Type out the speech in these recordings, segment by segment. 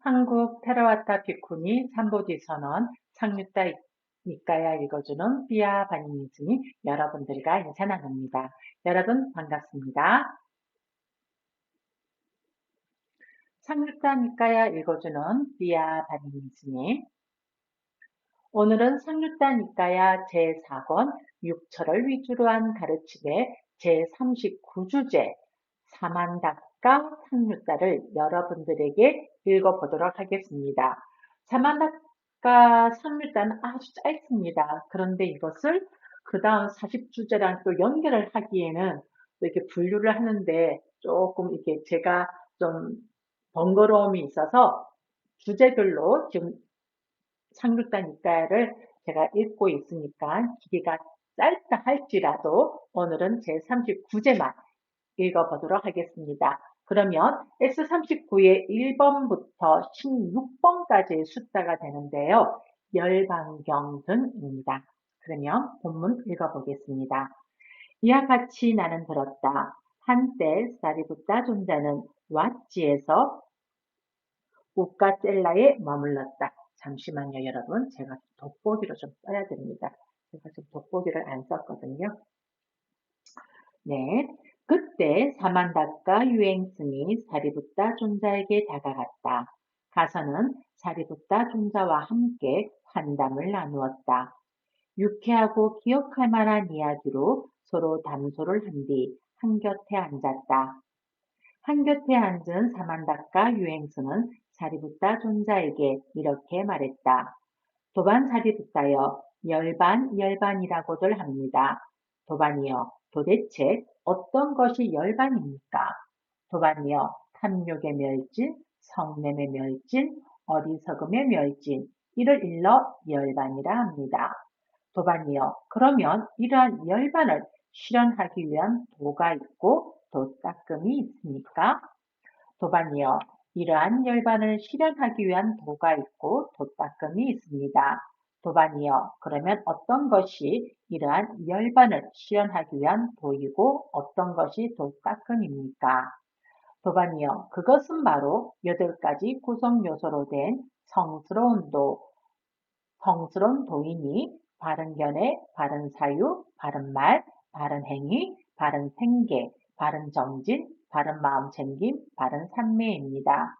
한국 테라와타 비쿠니 삼보디 선언 상류다 니까야 읽어주는 비아 바니니즘이 여러분들과 인사 나눕니다. 여러분 반갑습니다. 상류다 니까야 읽어주는 비아 바니니즘이 오늘은 상류다 니까야 제4권 6철을 위주로 한 가르침의 제39주제 사만닥 과 상류다를 여러분들에게 읽어보도록 하겠습니다. 사만닥과 상류다는 아주 짧습니다. 그런데 이것을 그 다음 40주제랑 또 연결을 하기에는 이렇게 분류를 하는데 조금 이렇게 제가 좀 번거로움이 있어서 주제별로 지금 상륙단 이과를 제가 읽고 있으니까 길이가 짧다 할지라도 오늘은 제 39제만 읽어보도록 하겠습니다. 그러면 S39의 1번부터 16번까지의 숫자가 되는데요. 열반경 등입니다. 그러면 본문 읽어보겠습니다. 이와 같이 나는 들었다. 한때 사리부타 존자는 왓지에서 우카셀라에 머물렀다. 잠시만요, 여러분. 제가 돋보기로 좀 써야 됩니다. 제가 지금 돋보기를 안 썼거든요. 네. 그때 사만다카 유행승이 사리부타 존자에게 다가갔다. 가서는 사리부타 존자와 함께 환담을 나누었다. 유쾌하고 기억할 만한 이야기로 서로 담소를 한 뒤 한곁에 앉았다. 한곁에 앉은 사만다카 유행승은 사리부타 존자에게 이렇게 말했다. 도반 사리부타여 열반 열반이라고들 합니다. 도반이여 도대체 어떤 것이 열반입니까? 도반이여 탐욕의 멸진, 성냄의 멸진, 어리석음의 멸진 이를 일러 열반이라 합니다. 도반이여 그러면 이러한 열반을 실현하기 위한 도가 있고 도 닦음이 있습니까? 도반이여 이러한 열반을 실현하기 위한 도가 있고 도 닦음이 있습니다. 도반이여 그러면 어떤 것이 이러한 열반을 실현하기 위한 도이고 어떤 것이 도닦음입니까? 도반이여 그것은 바로 여덟 가지 구성 요소로 된 성스러운 도, 성스러운 도이니 바른 견해, 바른 사유, 바른 말, 바른 행위, 바른 생계, 바른 정진, 바른 마음 챙김, 바른 산매입니다.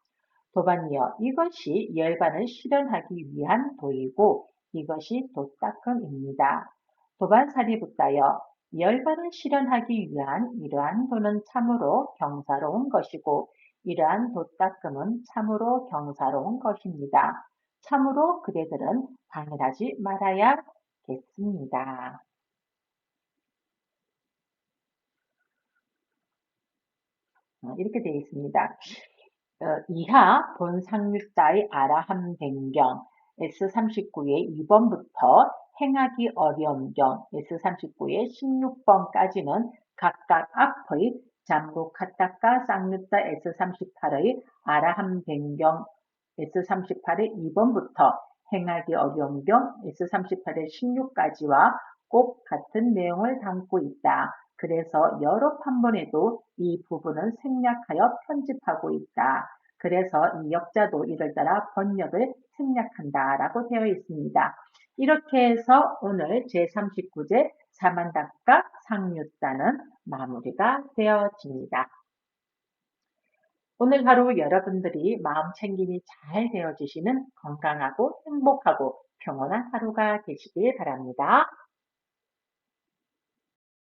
도반이여 이것이 열반을 실현하기 위한 도이고 이것이 도닦음입니다. 도반사리부터여 열반을 실현하기 위한 이러한 도는 참으로 경사로운 것이고 이러한 도닦음은 참으로 경사로운 것입니다. 참으로 그대들은 방해하지 말아야겠습니다. 어, 이렇게 되어 있습니다. 어, 이하 본상륙자의 아라함 변경 S39의 2번부터 행하기 어려운 경 S39의 16번까지는 각각 앞의 잠고 카타카 쌍누타 S38의 아라함 변경 S38의 2번부터 행하기 어려운 경 S38의 16까지와 꼭 같은 내용을 담고 있다. 그래서 여러 판본에도 이 부분을 생략하여 편집하고 있다. 그래서 이 역자도 이를 따라 번역을 생략한다 라고 되어 있습니다. 이렇게 해서 오늘 제39제 사만닥과 상류자는 마무리가 되어집니다. 오늘 하루 여러분들이 마음 챙김이 잘 되어지시는 건강하고 행복하고 평온한 하루가 되시길 바랍니다.